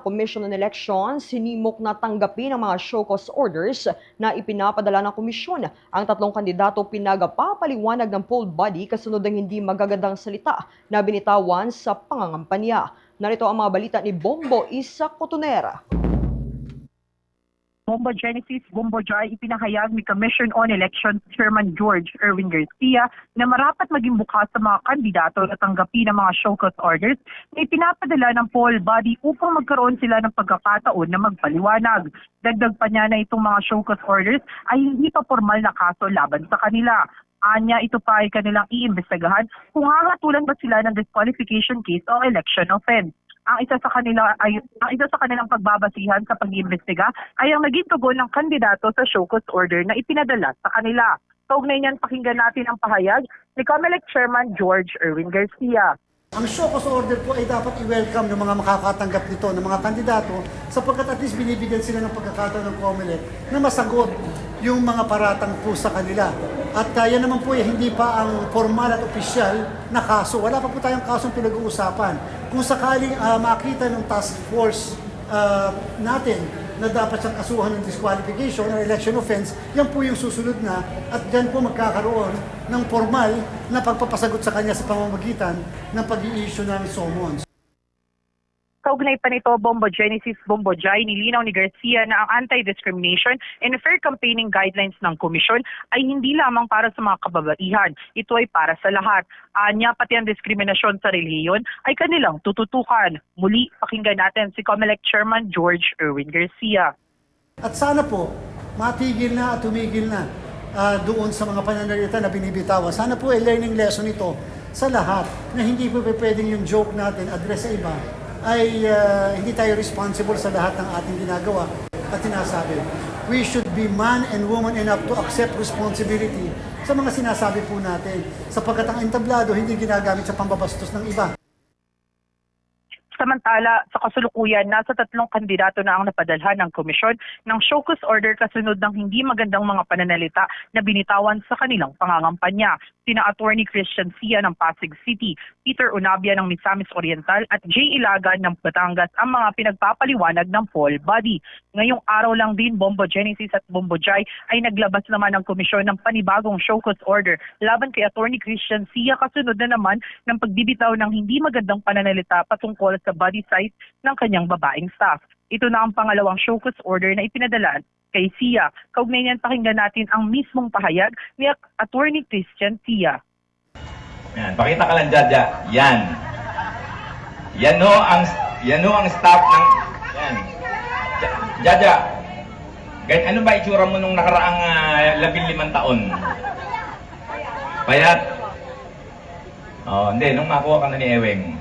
Commission on Elections, sinimok na tanggapin ang mga show cause orders na ipinapadala ng komisyon. Ang tatlong kandidato pinagpapaliwanag ng poll body kasunod ng hindi magagandang salita na binitawan sa pangangampanya. Narito ang mga balita ni Bombo Isa Cotonera. Bombo Genesis Bombo Joy ipinahayag ni Commission on Elections Chairman George Erwin Garcia na marapat maging bukas sa mga kandidato na tanggapin ang mga show cause orders na ipinapadala ng poll body upang magkaroon sila ng pagkakataon na magpaliwanag. Dagdag pa niya na itong mga show cause orders ay hindi pa formal na kaso laban sa kanila. Anya, ito pa ay kanilang iimbestigahan kung hahatulan ba sila ng disqualification case o election offense ang isa sa kanila ay ang isa sa kanilang pagbabasihan sa pag-iimbestiga ay ang naging tugon ng kandidato sa show cause order na ipinadala sa kanila. Kaugnay niyan pakinggan natin ang pahayag ni COMELEC Chairman George Erwin Garcia. Ang show cause order po ay dapat i-welcome ng mga makakatanggap nito ng mga kandidato sapagkat at least binibigyan sila ng pagkakataon ng COMELEC na masagot yung mga paratang po sa kanila. At uh, yan naman po ay hindi pa ang formal at opisyal na kaso. Wala pa po tayong kasong pinag-uusapan. Kung sakaling uh, makita ng task force uh, natin na dapat siyang kasuhan ng disqualification or election offense, yan po yung susunod na at dyan po magkakaroon ng formal na pagpapasagot sa kanya sa pamamagitan ng pag-i-issue ng summons. Kaugnay pa nito, Bombo Genesis Bombo Jai, nilinaw ni Garcia na ang anti-discrimination and fair campaigning guidelines ng komisyon ay hindi lamang para sa mga kababaihan. Ito ay para sa lahat. Anya, pati ang diskriminasyon sa reliyon ay kanilang tututukan. Muli, pakinggan natin si COMELEC Chairman George Erwin Garcia. At sana po, matigil na at tumigil na ah, doon sa mga pananalita na binibitawan. Sana po ay learning lesson ito sa lahat na hindi po pwedeng yung joke natin address sa iba ay ah, hindi tayo responsible sa lahat ng ating ginagawa at sinasabi. We should be man and woman enough to accept responsibility sa mga sinasabi po natin sapagkat ang entablado hindi ginagamit sa pambabastos ng iba. Samantala, sa kasulukuyan, nasa tatlong kandidato na ang napadalhan ng komisyon ng show cause order kasunod ng hindi magandang mga pananalita na binitawan sa kanilang pangangampanya. Sina Attorney Christian Sia ng Pasig City, Peter Unabia ng Misamis Oriental at Jay Ilaga ng Batangas ang mga pinagpapaliwanag ng poll body. Ngayong araw lang din, Bombo Genesis at Bombo Jai ay naglabas naman ng komisyon ng panibagong show cause order laban kay Attorney Christian Sia kasunod na naman ng pagbibitaw ng hindi magandang pananalita patungkol sa body size ng kanyang babaeng staff. Ito na ang pangalawang show cause order na ipinadala kay Sia. Kaugnay niyan pakinggan natin ang mismong pahayag ni Attorney Christian Sia. Yan, pakita ka lang, Jaja. Yan. Yan ho ang, yan ho ang staff ng, yan. Ja- Jaja, ganyan, ano ba itsura mo nung nakaraang uh, labing limang taon? Payat? Oh, hindi, nung makuha ka na ni Eweng.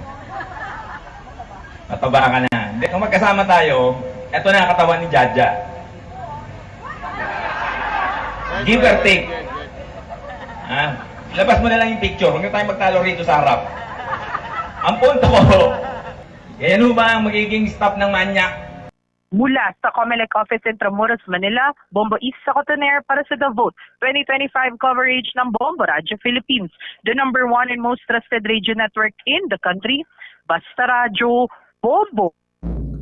Mataba ka na. Hindi, nung magkasama tayo, eto na ang katawan ni Jaja. Give or take. Ah, labas mo na lang yung picture. Huwag na tayo magtalo rito sa harap. Ang punto ko, yan ba ang magiging staff ng manyak? Mula sa COMELEC office in Tramuros, Manila, Bombo East sa Cotoner para sa The Vote 2025 coverage ng Bombo Radio Philippines, the number one and most trusted radio network in the country. Basta Radio Bombo.